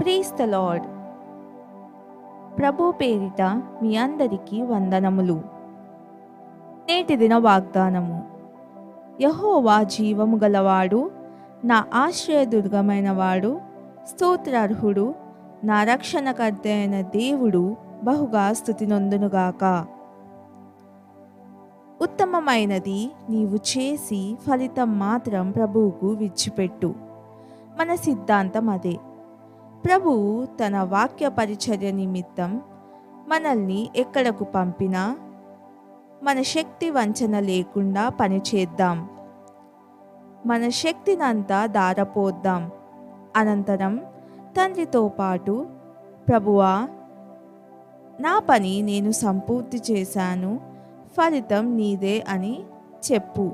ప్రీస్ the lord ప్రభు పేరిట మీ అందరికీ వందనములు. నేటి దిన వాగ్దానము. యహోవా జీవము గలవాడు నా ఆశ్రయదుర్గమైన వాడు స్తోత్రార్హుడు నా రక్షణకర్త అయిన దేవుడు బహుగా స్థుతి నొందునుగాక ఉత్తమమైనది నీవు చేసి ఫలితం మాత్రం ప్రభువుకు విడిచిపెట్టు. మన సిద్ధాంతం అదే. ప్రభువు తన వాక్య పరిచర్య నిమిత్తం మనల్ని ఎక్కడకు పంపినా మన శక్తి వంచన లేకుండా పనిచేద్దాం మన శక్తినంతా దారపోద్దాం అనంతరం తండ్రితో పాటు ప్రభువా నా పని నేను సంపూర్తి చేశాను ఫలితం నీదే అని చెప్పు.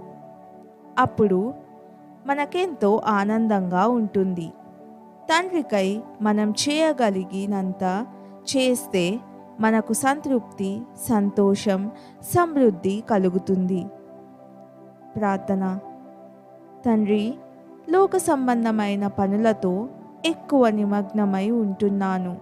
అప్పుడు మనకెంతో ఆనందంగా ఉంటుంది. తండ్రికై మనం చేయగలిగినంత చేస్తే మనకు సంతృప్తి సంతోషం సమృద్ధి కలుగుతుంది. ప్రార్థన. తండ్రి లోక సంబంధమైన పనులతో ఎక్కువ నిమగ్నమై ఉంటున్నాను.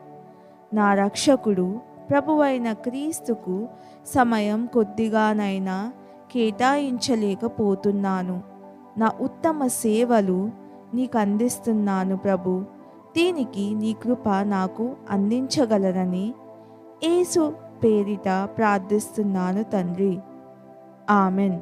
నా రక్షకుడు ప్రభువైన క్రీస్తుకు సమయం కొద్దిగానైనా కేటాయించలేకపోతున్నాను. నా ఉత్తమ సేవలు నీకు అందిస్తున్నాను ప్రభు. దీనికి నీ కృప నాకు అందించగలరని యేసు పేరిట ప్రార్థిస్తున్నాను తండ్రి. ఆమెన్.